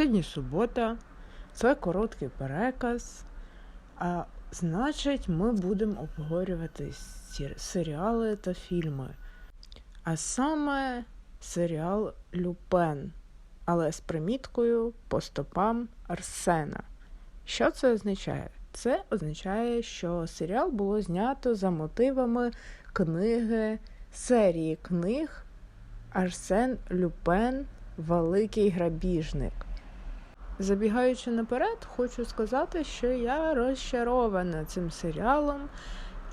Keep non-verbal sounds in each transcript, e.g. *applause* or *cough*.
Сьогодні субота, це короткий переказ. А значить, ми будемо обговорювати серіали та фільми. А саме серіал Люпен, але з приміткою по стопам Арсена. Що це означає? Це означає, що серіал було знято за мотивами книги серії книг Арсен Люпен Великий грабіжник. Забігаючи наперед, хочу сказати, що я розчарована цим серіалом,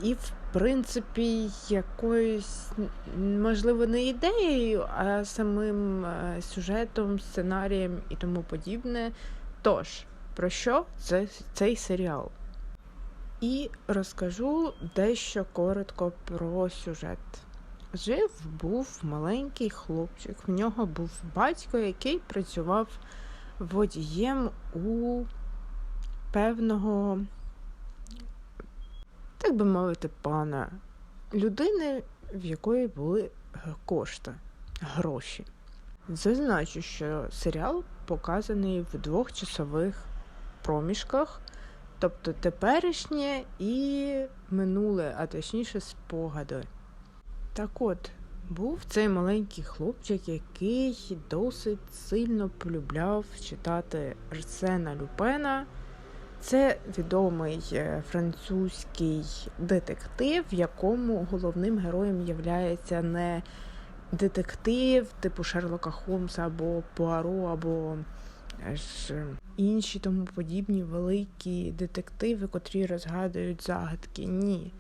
і, в принципі, якоюсь, можливо, не ідеєю, а самим е, сюжетом, сценарієм і тому подібне. Тож, про що це, цей серіал? І розкажу дещо коротко про сюжет. Жив був маленький хлопчик. В нього був батько, який працював водієм у певного, так би мовити, пана людини, в якої були кошти, гроші. Зазначу, що серіал показаний в двохчасових проміжках, тобто теперішнє і минуле, а точніше спогади. Так от, був цей маленький хлопчик, який досить сильно полюбляв читати Арсена Люпена. Це відомий е, французький детектив, в якому головним героєм є не детектив, типу Шерлока Холмса або Пуаро, або е, ж інші тому подібні великі детективи, котрі розгадують загадки. Ні.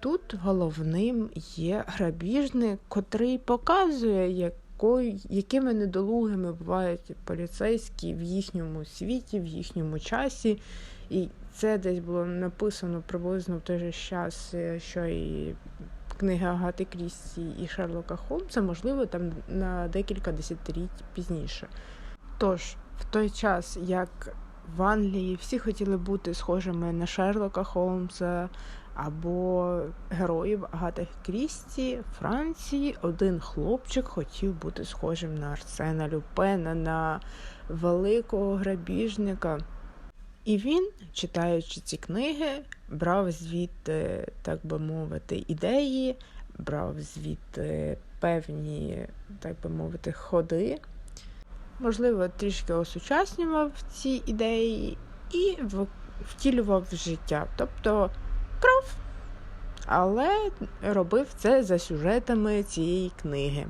Тут головним є грабіжник, котрий показує, якою, якими недолугими бувають поліцейські в їхньому світі, в їхньому часі. І це десь було написано приблизно в той же час, е, що і книги Агати Крісті і Шерлока Холмса, можливо, там на декілька десятиліть пізніше. Тож, в той час, як в Англії всі хотіли бути схожими на Шерлока Холмса або героїв Агати Крісті Франції, один хлопчик хотів бути схожим на Арсена Люпена, на великого грабіжника. І він, читаючи ці книги, брав звідти, так би мовити, ідеї, брав звідти певні, так би мовити, ходи, можливо, трішки осучаснював ці ідеї і втілював в життя. Тобто кров, але робив це за сюжетами цієї книги.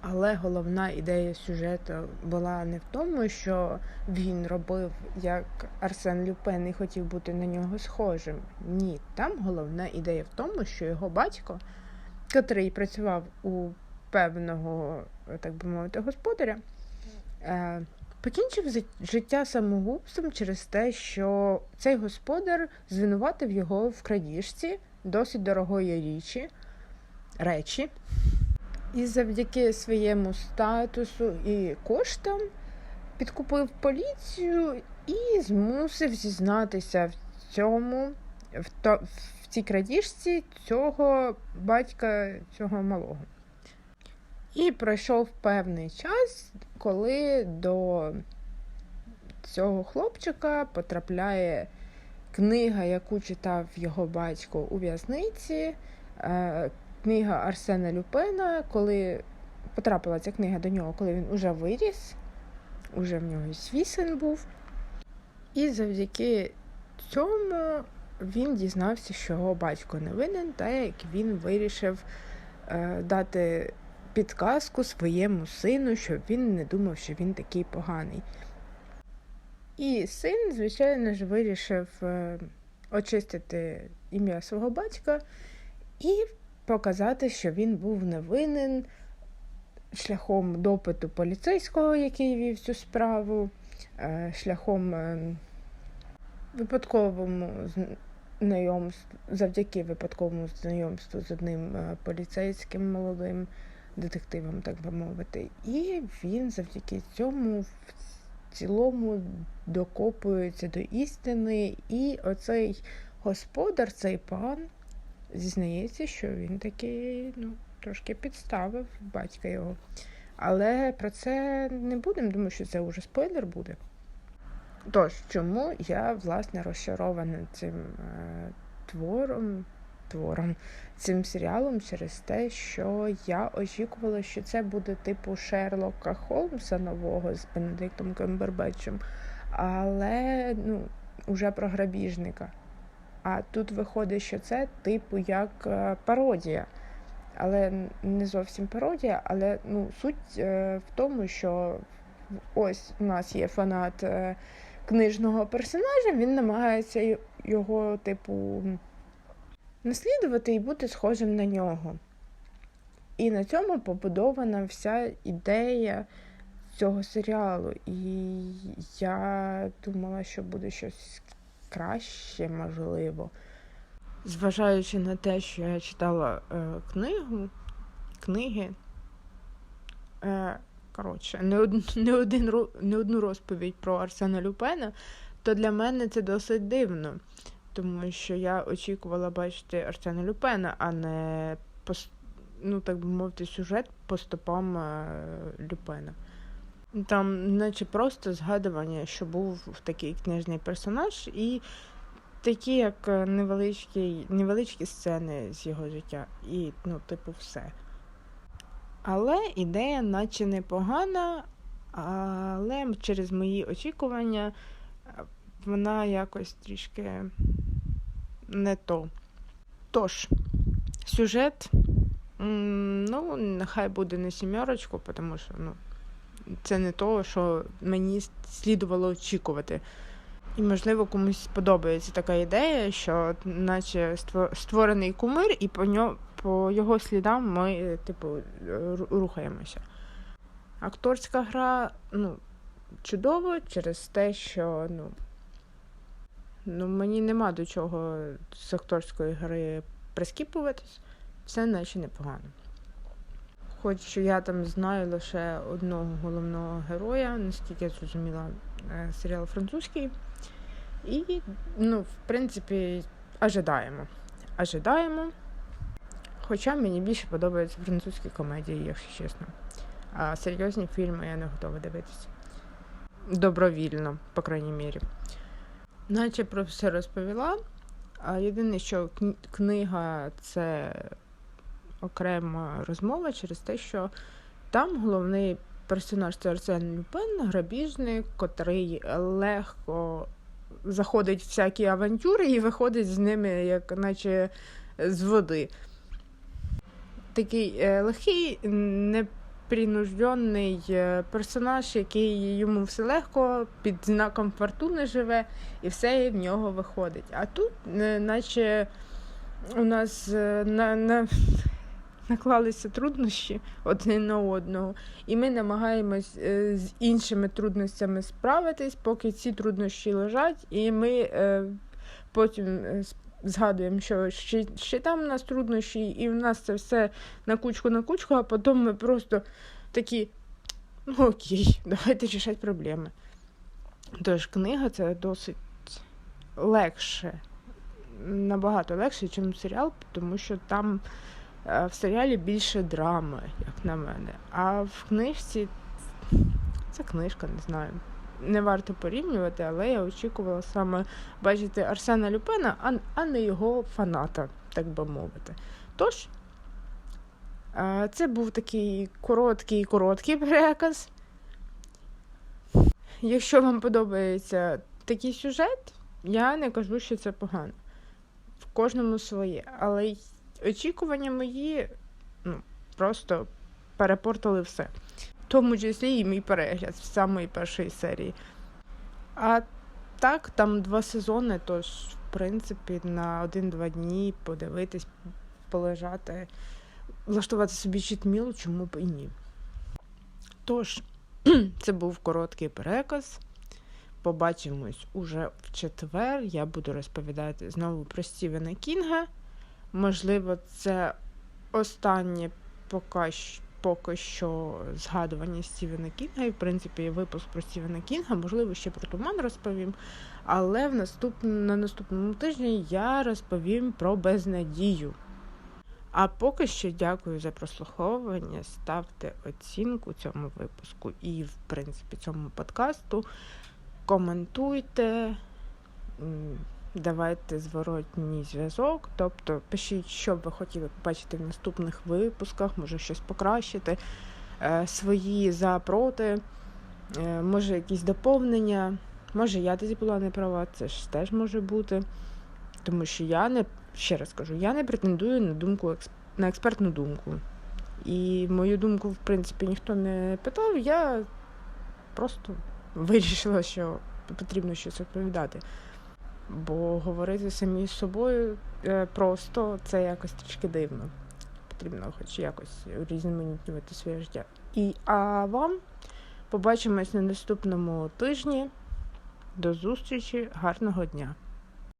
Але головна ідея сюжету була не в тому, що він робив як Арсен Люпен і хотів бути на нього схожим. Ні, там головна ідея в тому, що його батько, котрий працював у певного, так би мовити, господаря, е, покінчив життя самогубством через те, що цей господар звинуватив його в крадіжці досить дорогої річі, речі. І завдяки своєму статусу і коштам підкупив поліцію і змусив зізнатися в цьому, в, то, в цій крадіжці цього батька, цього малого. І пройшов певний час, коли до цього хлопчика потрапляє книга, яку читав його батько у в'язниці. Е, книга Арсена Люпена, коли потрапила ця книга до нього, коли він уже виріс, уже в нього свій син був. І завдяки цьому він дізнався, що його батько не винен, та як він вирішив е, дати підказку своєму сину, щоб він не думав, що він такий поганий. І син, звичайно ж, вирішив е, очистити ім'я свого батька і показати, що він був невинен шляхом допиту поліцейського, який вів цю справу, е, шляхом е, випадковому знайомству, завдяки випадковому знайомству з одним поліцейським молодим детективом, так би мовити. І він завдяки цьому в цілому докопується до істини. І оцей господар, цей пан, зізнається, що він таки ну, трошки підставив батька його. Але про це не будемо, тому що це вже спойлер буде. Тож, чому я власне розчарована цим е, твором, твором, цим серіалом через те, що я очікувала, що це буде типу Шерлока Холмса нового з Бенедиктом Кембербетчем, але ну, уже про грабіжника. А тут виходить, що це типу як е, пародія. Але не зовсім пародія, але ну, суть е, в тому, що ось у нас є фанат е, книжного персонажа, він намагається його, типу, наслідувати і бути схожим на нього. І на цьому побудована вся ідея цього серіалу. І я думала, що буде щось краще, можливо. Зважаючи на те, що я читала е, книгу, книги, е, коротше, не, од, не, один, не одну розповідь про Арсена Люпена, то для мене це досить дивно, тому що я очікувала бачити Арсена Люпена, а не ну, так би мовити, сюжет по стопам е, Люпена. Там, наче просто згадування, що був такий книжний персонаж, і такі, як е, невеличкі невеличкі сцени з його життя. І, ну, типу, все. Але ідея, наче непогана, але через мої очікування е, вона якось трішки не то. Тож, сюжет, ну, нехай буде не сімерочку, тому що, ну це не то, що мені слідувало очікувати. І, можливо, комусь подобається така ідея, що наче створений кумир, і по нього, по його слідам ми, типу, рухаємося. Акторська гра, ну, чудово через те, що ну, ну, мені нема до чого з акторської гри прискіпуватись, все наче непогано. Хоч я там знаю лише одного головного героя, наскільки я зрозуміла, е, серіал французький. І, ну, в принципі, ожидаємо. Ожидаємо. Хоча мені більше подобаються французькі комедії, якщо чесно. А серйозні фільми я не готова дивитися. Добровільно, по крайній мірі. Наче про все розповіла. А єдине, що книга це окрема розмова через те, що там головний персонаж це Арсен Люпен, грабіжник, котрий легко заходить в всякі авантюри і виходить з ними, як наче з води. Такий е, легкий, непринужденний е, персонаж, який йому все легко, під знаком фортуни живе, і все в нього виходить. А тут, е, наче у нас е, на, на наклалися труднощі один на одного, і ми намагаємось з іншими трудностями справитись, поки ці труднощі лежать, і ми потім згадуємо, що ще, ще там у нас труднощі, і в нас це все на кучку на кучку, а потім ми просто такі, ну окей, *laughs* давайте рішати проблеми. Тож книга це досить легше, набагато легше, ніж серіал, тому що там. Е, в серіалі більше драми, як на мене. А в книжці це книжка, не знаю. Не варто порівнювати, але я очікувала саме бачити Арсена Люпена, а, а не його фаната, так би мовити. Тож, е, це був такий короткий короткий переказ. Якщо вам подобається такий сюжет, я не кажу, що це погано. В кожному своє. Але очікування мої ну, просто перепортили все. Тому числі і мій перегляд з самої першої серії. А так, там два сезони, тож, в принципі, на один-два дні подивитись, полежати, влаштувати собі читміл, чому б і ні. Тож, *clears throat* це був короткий переказ. Побачимось уже в четвер. Я буду розповідати знову про Стівена Кінга. Можливо, це останнє поки, поки що згадування Стівена Кінга. І, в принципі, випуск про Стівена Кінга, можливо, ще про туман розповім. Але в наступ... на наступному тижні я розповім про безнадію. А поки що дякую за прослуховування. Ставте оцінку цьому випуску і, в принципі, цьому подкасту. Коментуйте, давайте зворотній зв'язок. Тобто пишіть, що б ви хотіли побачити в наступних випусках, може щось покращити, е, свої за проти, е, може якісь доповнення. Може, я тоді була не права, це ж теж може бути. Тому що я не ще раз кажу, я не претендую на думку на експертну думку. І мою думку, в принципі, ніхто не питав. Я просто вирішила, що потрібно щось відповідати. Бо говорити самі з собою е, просто це якось трішки дивно. Потрібно хоч якось урізноманітнювати своє життя. І а вам побачимось на наступному тижні. До зустрічі, гарного дня!